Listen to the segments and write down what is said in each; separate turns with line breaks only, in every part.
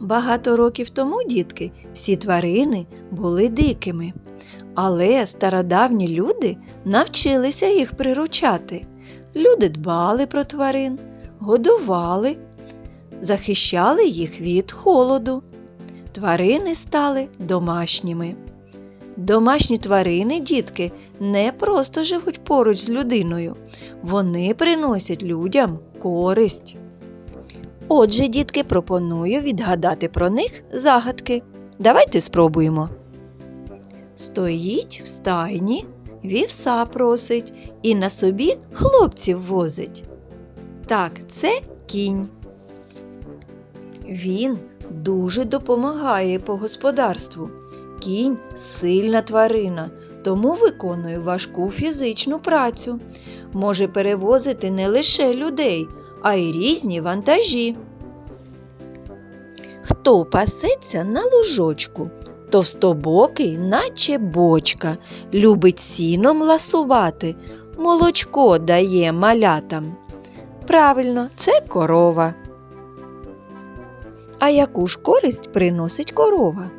Багато років тому, дітки, всі тварини були дикими. Але стародавні люди навчилися їх приручати. Люди дбали про тварин, годували, захищали їх від холоду. Тварини стали домашніми. Домашні тварини, дітки, не просто живуть поруч з людиною, вони приносять людям користь. Отже, дітки, пропоную відгадати про них загадки. Давайте спробуємо. Стоїть в стайні, вівса просить і на собі хлопців возить. Так, це кінь. Він дуже допомагає по господарству. Кінь сильна тварина, тому виконує важку фізичну працю. Може перевозити не лише людей, а й різні вантажі. Хто пасеться на лужочку, товстобокий, наче бочка, любить сіном ласувати, молочко дає малятам. Правильно, це корова. А яку ж користь приносить корова?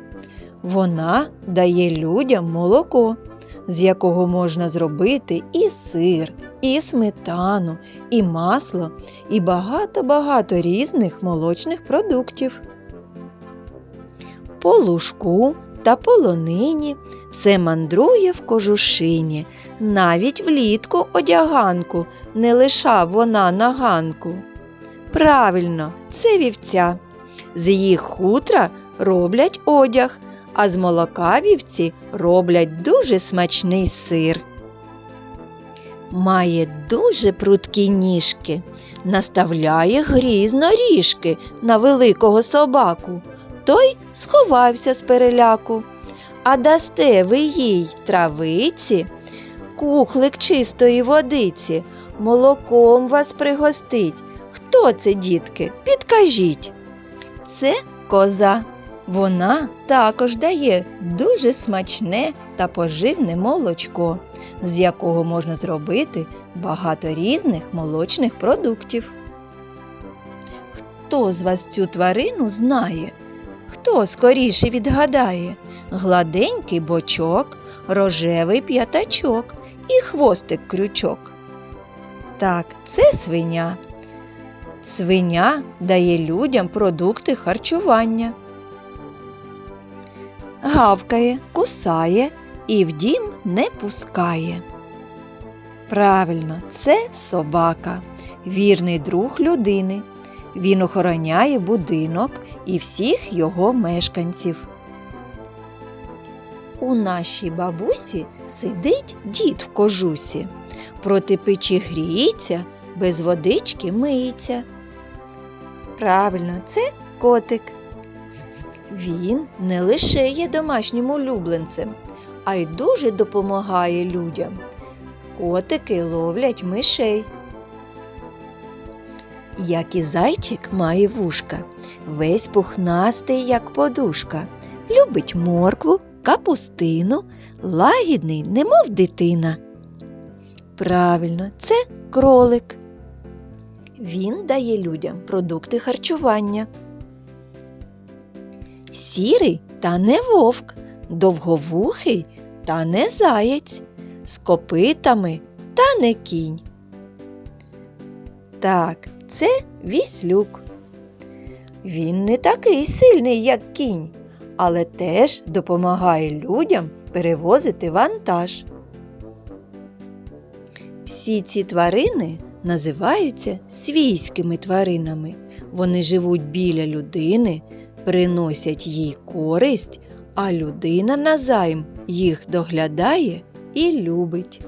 Вона дає людям молоко, з якого можна зробити і сир, і сметану, і масло, і багато-багато різних молочних продуктів. По лужку та полонині все мандрує в кожушині, навіть влітку одяганку не лишав вона на ганку. Правильно, це вівця. З їх хутра роблять одяг, а з молока вівці роблять дуже смачний сир. Має дуже прудкі ніжки, наставляє грізно ріжки на великого собаку. Той сховався з переляку. А дасте ви їй травиці, кухлик чистої водиці, молоком вас пригостить. Хто це, дітки? Підкажіть. Це коза. Вона також дає дуже смачне та поживне молочко, з якого можна зробити багато різних молочних продуктів. Хто з вас цю тварину знає? Хто скоріше відгадає? Гладенький бочок, рожевий п'ятачок і хвостик крючок. Так, це свиня. Свиня дає людям продукти харчування. Гавкає, кусає і в дім не пускає. Правильно, це собака, вірний друг людини. Він охороняє будинок і всіх його мешканців. У нашій бабусі сидить дід в кожусі, проти печі гріється, без водички миється. Правильно, це котик. Він не лише є домашнім улюбленцем, а й дуже допомагає людям. Котики ловлять мишей. Як і зайчик має вушка, весь пухнастий, як подушка, любить моркву, капустину, лагідний, немов дитина. Правильно, це кролик. Він дає людям продукти харчування. Сірий та не вовк, довговухий та не заєць, з копитами та не кінь. Так, це віслюк. Він не такий сильний, як кінь, але теж допомагає людям перевозити вантаж. Всі ці тварини називаються свійськими тваринами. Вони живуть біля людини, приносять їй користь, а людина назайм їх доглядає і любить.